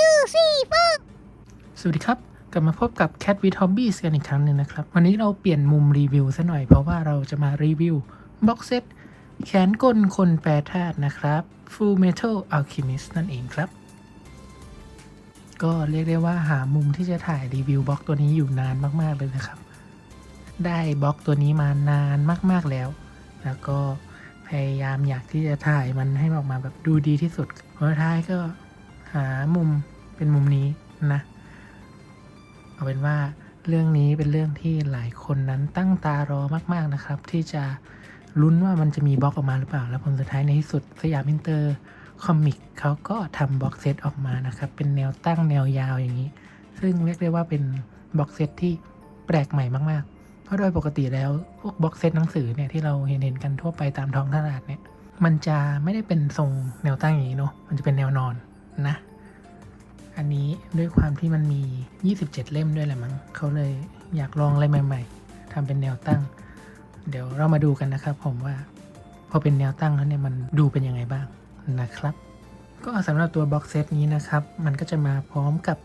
two three four สวัสดีครับ กลับมาพบกับ Cat with Hobbies กันอีกครั้งหนึ่งนะครับ วันนี้เราเปลี่ยนมุมรีวิวซะหน่อยเพราะว่าเราจะมารีวิวบ็อกเซตแขนกลคนแปรธาตุนะครับ Full Metal Alchemist นั่นเองครับ ก็เรียกได้ว่าหามุมที่จะถ่ายรีวิวบล็อกตัวนี้อยู่นานมากๆเลยนะครับ ได้บล็อกตัวนี้มานานมากๆแล้ว แล้วก็พยายามอยากที่จะถ่ายมันให้ออกมาแบบดูดีที่สุดพอท้ายก็ หามุมเป็นมุมนี้นะ เอาเป็นว่าเรื่องนี้เป็นเรื่องที่หลายคนนั้นตั้งตารอมากๆนะครับ ที่จะลุ้นว่ามันจะมีบล็อกออกมาหรือเปล่า แล้วผลสุดท้ายในที่สุดสยามอินเตอร์คอมิกเขาก็ทำบ็อกเซตออกมานะครับ เป็นแนวตั้งแนวยาวอย่างนี้ ซึ่งเรียกได้ว่าเป็นบ็อกเซตที่แปลกใหม่มากๆ เพราะโดยปกติแล้วพวกบ็อกเซตหนังสือเนี่ยที่เราเห็นเห็นๆกันทั่วไปตามท้องตลาดเนี่ย มันจะไม่ได้เป็นทรงแนวตั้งอย่างนี้เนาะ มันจะเป็นแนวนอน นะ อันนี้ด้วยความที่มันมี 27 เล่มด้วยแหละมั้งเขาเลยอยากลองอะไรใหม่ ๆทำเป็นแนวตั้ง เดี๋ยวเรามาดูกันนะครับผมว่า พอเป็นแนวตั้งแล้วเนี่ยมันดูเป็นยังไงบ้างนะครับ ก็สำหรับตัวบ็อกเซตนี้นะครับ มันก็จะมาพร้อมกับ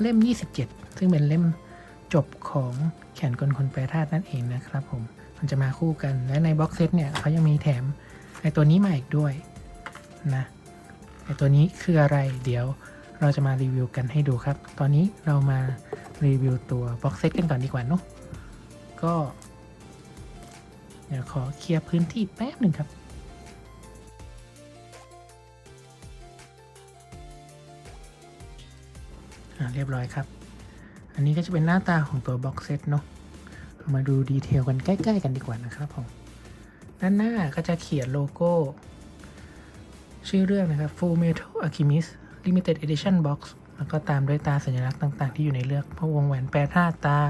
เล่ม 27 ซึ่งเป็นเล่มจบของแขนกลคนแปรธาตุนั่นเองนะครับผม มันจะมาคู่กัน และในบ็อกเซตเนี่ยเขายังมีแถมไอตัวนี้มาอีกด้วยนะ ไอตัวนี้คืออะไร เดี๋ยวเราจะมารีวิวกันให้ดูครับ ตอนนี้เรามารีวิวตัวบ็อกเซตกันก่อนดีกว่าเนาะก็เดี๋ยวขอเคลียร์พื้นที่แป๊บหนึ่งครับเรียบร้อยครับ อันนี้ก็จะเป็นหน้าตาของตัวบ็อกเซตเนาะเรามาดูดีเทลกันใกล้ ๆ กันดีกว่านะครับผม ด้านหน้าก็จะเขียนโลโก้ ชื่อเรื่องนะครับ Full Metal Alchemist Limited Edition Box แล้วก็ตามด้วยตาสัญลักษณ์ต่าง ๆ ที่อยู่ในเลือกพวกวงแหวนแปรธาตุตา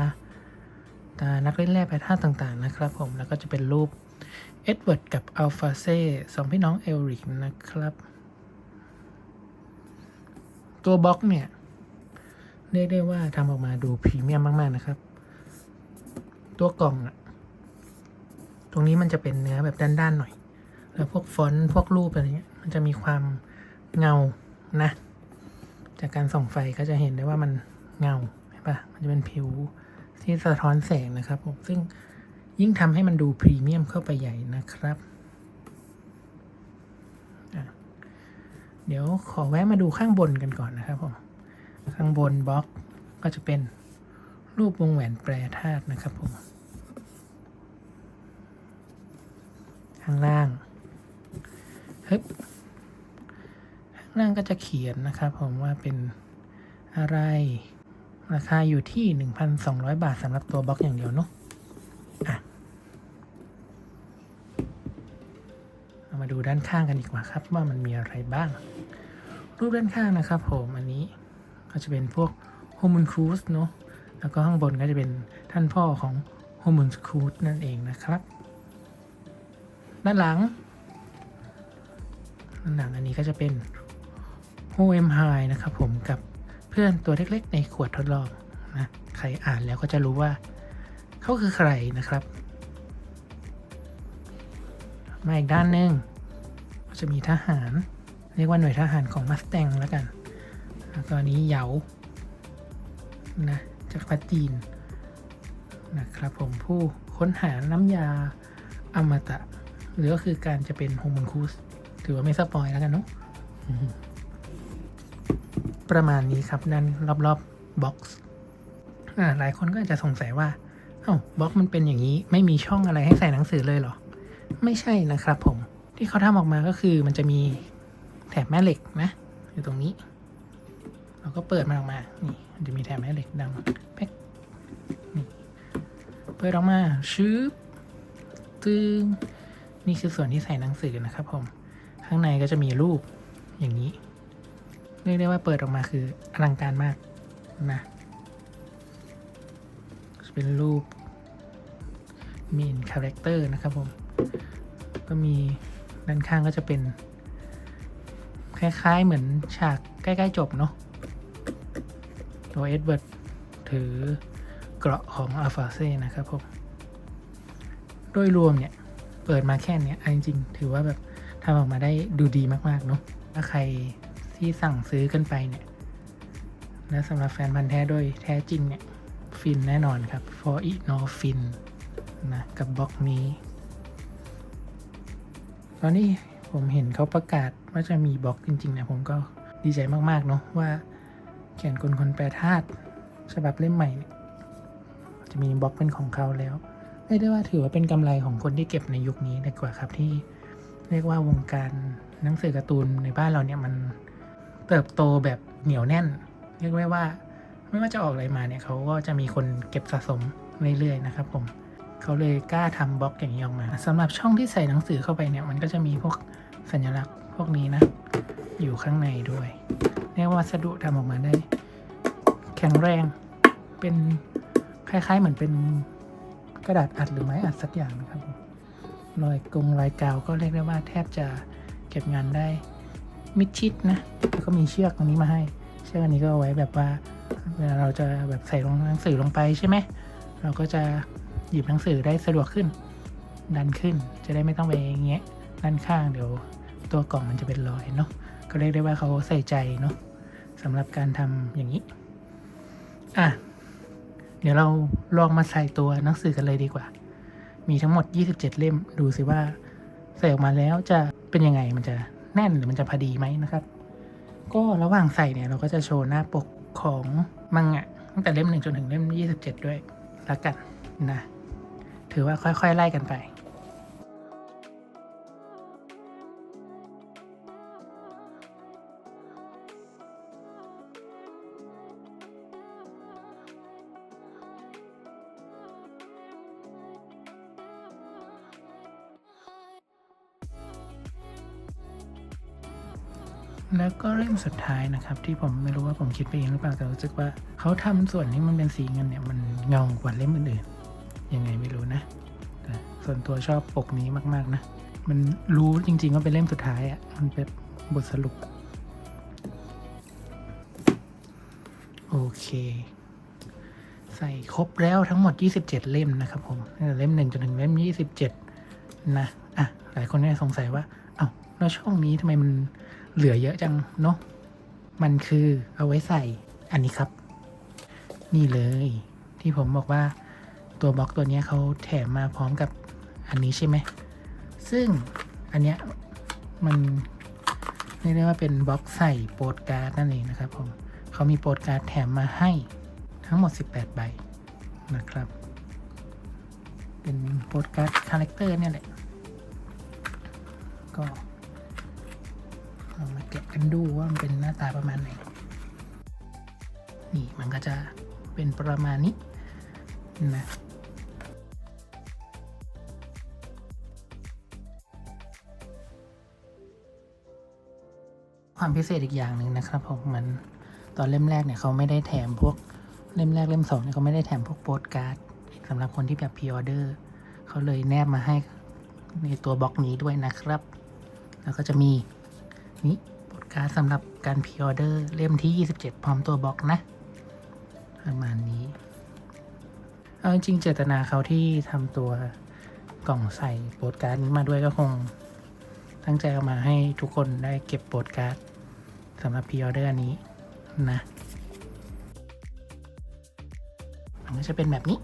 ตา นักเล่นแร่แปรธาตุต่างๆ นะครับผม แล้วก็จะเป็นรูปเอ็ดเวิร์ดกับอัลฟาเซ่สองพี่น้องเอลริกนะครับ ตัวบ็อกเนี่ย เรียกได้ว่าทำออกมาดูพรีเมียมมาก ๆ นะครับ ตัวกล่องอะตรงนี้มันจะเป็นเนื้อแบบด้าน ๆ หน่อย แล้วพวกฟอนต์พวกรูปอะไรเงี้ย มันจะมีความเงานะ จากการส่องไฟก็จะเห็นได้ว่ามันเงาใช่ปะมันจะเป็นผิวที่สะท้อนแสงนะครับผมซึ่งยิ่งทำให้มันดูพรีเมียมเข้าไปใหญ่นะครับเดี๋ยวขอแวะมาดูข้างบนกันก่อนนะครับผม ข้างบนบล็อกก็จะเป็นรูปวงแหวนแปรธาตุนะครับผม ข้างล่างฮึบ ข้างล่งก็จะเขียนนะครับผมว่าเป็นอะไร ราคาอยู่ที่ 1,200 บาทสำหรับตัวบล็อกอย่างเดียวเนาะอะเรามาดูด้านข้างกันดีกว่าครับ ว่ามันมีอะไรบ้าง รูปด้านข้างนะครับผมอันนี้ก็จะเป็นพวกโฮมุนคูสเนาะแล้วก็ข้างบนก็จะเป็นท่านพ่อของโฮมุนคูสนั่นเองนะครับ ด้านหลังด้านหลังอันนี้ก็จะเป็น โฮเอมไฮนะครับผมกับเพื่อนตัวเล็กๆ ในขวดทดลองนะใครอ่านแล้วก็จะรู้ว่าเขาคือใครนะครับ มาอีกด้านหนึ่งก็จะมีทหาร เรียกว่าหน่วยทหารของมัสแตงแล้วกันแล้วก็อันนี้เหยานะจากประจีนนะครับผมผู้ค้นหาน้ำยาอมตะ หรือก็คือการจะเป็นโฮมุนคูสถือว่าไม่สปอยแล้วกันเนาะ ประมาณนี้ครับด้านรอบๆบ็อกซ์อ่าหลายคนก็อาจจะสงสัยว่าเอ้าบ็อกมันเป็นอย่างนี้ไม่มีช่องอะไรให้ใส่หนังสือเลยเหรอ ไม่ใช่นะครับผมที่เขาทำออกมาก็คือมันจะมีแถบแม่เหล็กนะ อยู่ตรงนี้ เราก็เปิดมันออกมา นี่มันจะมีแถบแม่เหล็กดังแพ็คนี่เปิดออกมาชืบตึงนี่คือส่วนที่ใส่หนังสือนะครับผม ข้างในก็จะมีรูปอย่างนี้ เรียกได้ว่าเปิดออกมาคืออลังการมากนะจะเป็นรูปมีนคาแรคเตอร์นะครับผม ก็มีด้านข้างก็จะเป็น คล้ายๆเหมือนฉากใกล้ๆจบเนาะตัวเอ็ดเวิร์ดถือเกราะของอัลฟาเซ่นะครับผมโดยรวมเนี่ย เปิดมาแค่เนี้ยเอจริงๆ ถือว่าแบบทำออกมาได้ดูดีมากๆเนาะถ้าใคร ที่สั่งซื้อกันไปเนี่ย และสำหรับแฟนพันธ์แท้โดยแท้จริงเนี่ย ฟินแน่นอนครับ for it no fin นะ กับบล็อกนี้ตอนนี้ผมเห็นเขาประกาศว่าจะมีบล็อกจริงๆเนี่ยผมก็ดีใจมากๆเนาะว่าแขนกลคนแปรธาตุฉบับเล่มใหม่เนี่ยจะมีบล็อกเป็นของเขาแล้วเรียกได้ว่าถือว่าเป็นกำไรของคนที่เก็บในยุคนี้ดีกว่าครับที่เรียกว่าวงการหนังสือการ์ตูนในบ้านเราเนี่ยมัน เติบโตแบบเหนียวแน่น เรียกได้ว่า ไม่ว่าจะออกอะไรมาเนี่ยเขาก็จะมีคนเก็บสะสมเรื่อยๆนะครับผมเขาเลยกล้าทำบล็อกอย่างนี้ออกมาสำหรับช่องที่ใส่หนังสือเข้าไปเนี่ยมันก็จะมีพวกสัญลักษณ์พวกนี้นะ อยู่ข้างในด้วยเรียกว่าวัสดุทำออกมาได้ แข็งแรงเป็นคล้ายๆเหมือนเป็นกระดาษอัดหรือไม้อัดสักอย่างนะครับรอยกงรอยกาวก็เรียกได้ว่าแทบจะเก็บงานได้ มิดชิดนะแล้วก็มีเชือกตรงนี้มาให้ เชือกอันนี้ก็เอาไว้แบบว่าเวลาเราจะแบบใส่ลงหนังสือลงไปใช่ไหมเราก็จะหยิบหนังสือได้สะดวกขึ้น ดันขึ้นจะได้ไม่ต้องไปแงะด้านข้างเดี๋ยวตัวกล่องมันจะเป็นรอยเนาะก็เรียกได้ว่าเขาใส่ใจเนาะสำหรับการทำอย่างนี้อะเดี๋ยวเราลองมาใส่ตัวหนังสือกันเลยดีกว่า มีทั้งหมด 27 เล่ม ดูสิว่าใส่ออกมาแล้วจะเป็นยังไงมันจะ แน่นหรือมันจะพอดีไหมนะครับ ก็ระหว่างใส่เนี่ยเราก็จะโชว์หน้าปกของมังงะตั้งแต่เล่มหนึ่งจนถึงเล่ม 27 ด้วยละกันนะ ถือว่าค่อยๆ ไล่กันไป แล้วก็เล่มสุดท้ายนะครับ ที่ผมไม่รู้ว่าผมคิดไปเองหรือเปล่าแต่รู้สึกว่าเขาทำส่วนที่มันเป็นสีเงินเนี่ยมันเงากว่าเล่มอื่นๆยังไงไม่รู้นะแต่ส่วนตัวชอบปกนี้มากๆนะ มันรู้จริง ๆ ว่าเป็นเล่มสุดท้ายอะ่ะมันเป็นบทสรุป โอเค ใส่ครบแล้วทั้งหมด 27 เล่มนะครับผมเล่มหนึ่งจนถึงเล่ม 27 นะอะหลายคนก็สงสัยว่าเอ้าแล้วช่องนี้ทำไมมัน เหลือเยอะจังเนาะ มันคือเอาไว้ใส่อันนี้ครับ นี่เลยที่ผมบอกว่าตัวบล็อกตัวนี้เขาแถมมาพร้อมกับอันนี้ใช่ไหม ซึ่งอันเนี้ยมันเรียกได้ว่าเป็นบล็อกใส่โปสการ์ดนั่นเองนะครับผมเขามีโปสการ์ดแถมมาให้ทั้งหมด 18 ใบนะครับ เป็นโปสการ์ดคาแรคเตอร์เนี่ยแหละ ก็ เรามาแกะกันดูว่ามันเป็นหน้าตาประมาณไหน นี่มันก็จะเป็นประมาณนี้นะความพิเศษอีกอย่างหนึ่งนะครับผมมือนตอนเล่มแรกเนี่ยเขาไม่ได้แถมพวกเล่มแรกเล่มสองเนี่ยเขาไม่ได้แถมพวกโปสการ์ดสำหรับคนที่แบบพ r ออเดอร์เขาเลยแนบมาให้ในตัวบล็อกนี้ด้วยนะครับ แล้วก็จะมี นี่โปรดการ์ดสำหรับการพ r ออเดอร์เล่มที่ 27 พร้อมตัวบล็อกนะ ประมาณนี้เอาจริงเจตนาเขาที่ทำตัวกล่องใส่โปรดการ์ดนี้มาด้วยก็คง ตั้งใจเอามาให้ทุกคนได้เก็บโปรดการ์ดสำหรับพ r ออเดอร์อันนี้นะมันก็จะเป็นแบบนี้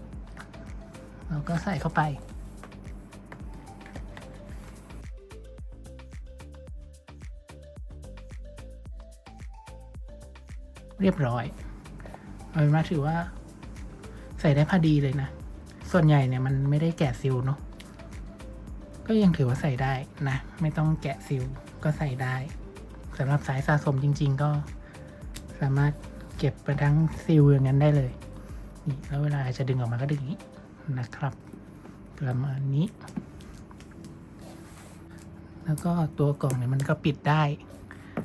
เราก็ใส่เข้าไป เรียบร้อย เอาเป็นว่าถือว่า ใส่ได้พอดีเลยนะ ส่วนใหญ่เนี่ยมันไม่ได้แกะซิลเนาะก็ยังถือว่าใส่ได้นะ ไม่ต้องแกะซิลก็ใส่ได้สำหรับสายสะสมจริง ๆ ก็สามารถเก็บไปทั้งซิลอย่างนั้นได้เลยนี่แล้วเวลาจะดึงออกมาก็ดึงอย่างนี้นะครับประมาณนี้ แล้วก็ตัวกล่องเนี่ยมันก็ปิดได้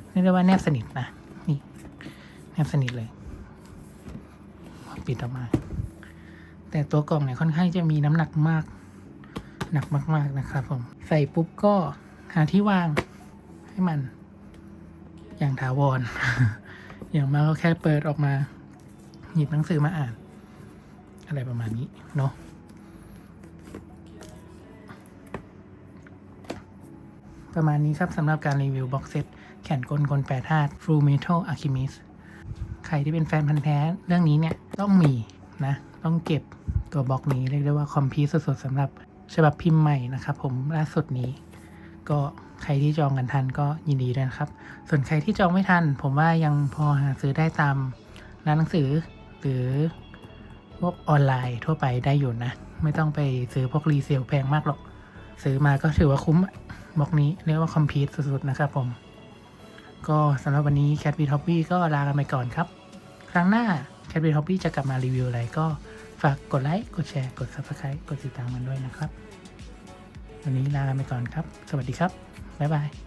เรียกได้ว่าแนบสนิทนะ นี่แนบสนิทเลยปิดออกมา แต่ตัวกล่องเนี่ยค่อนข้างจะมีน้ำหนักมาก หนักมากๆนะครับผม ใส่ปุ๊บก็หาที่วางให้มัน อย่างถาวร อย่างมากก็แค่เปิดออกมา หยิบหนังสือมาอ่าน อะไรประมาณนี้เนาะประมาณนี้ครับสำหรับการรีวิวบ็อกเซตแขนกลกลแปรธาตุ Full Metal Alchemist ใครที่เป็นแฟนพันธ์แท้เรื่องนี้เนี่ยต้องมีนะต้องเก็บตัวบล็อกนี้เรียกได้ว่าคอมพิวสุดๆสำหรับฉบับพิมพ์ใหม่นะครับผมล่าสุดนี้ ก็ใครที่จองกันทันก็ยินดีด้วยนะครับ ส่วนใครที่จองไม่ทัน ผมว่ายังพอหาซื้อได้ตามร้านหนังสือหรือพวกออนไลน์ทั่วไปได้อยู่นะ ไม่ต้องไปซื้อพวกรีเซลแพงมากหรอก ซื้อมาก็ถือว่าคุ้มบล็อกนี้เรียกว่าคอมพิวสุดๆนะครับผม ก็สำหรับวันนี้ Cat v t o p y ก็ลากันไปก่อนครับ ครั้งหน้าแคทเบนฮอปปี้จะกลับมารีวิวอะไรก็ฝากกดไลค์ กดแชร์ กด Subscribe กดติดตามมันด้วยนะครับ วันนี้ลาไปก่อนครับ สวัสดีครับ บ๊ายบาย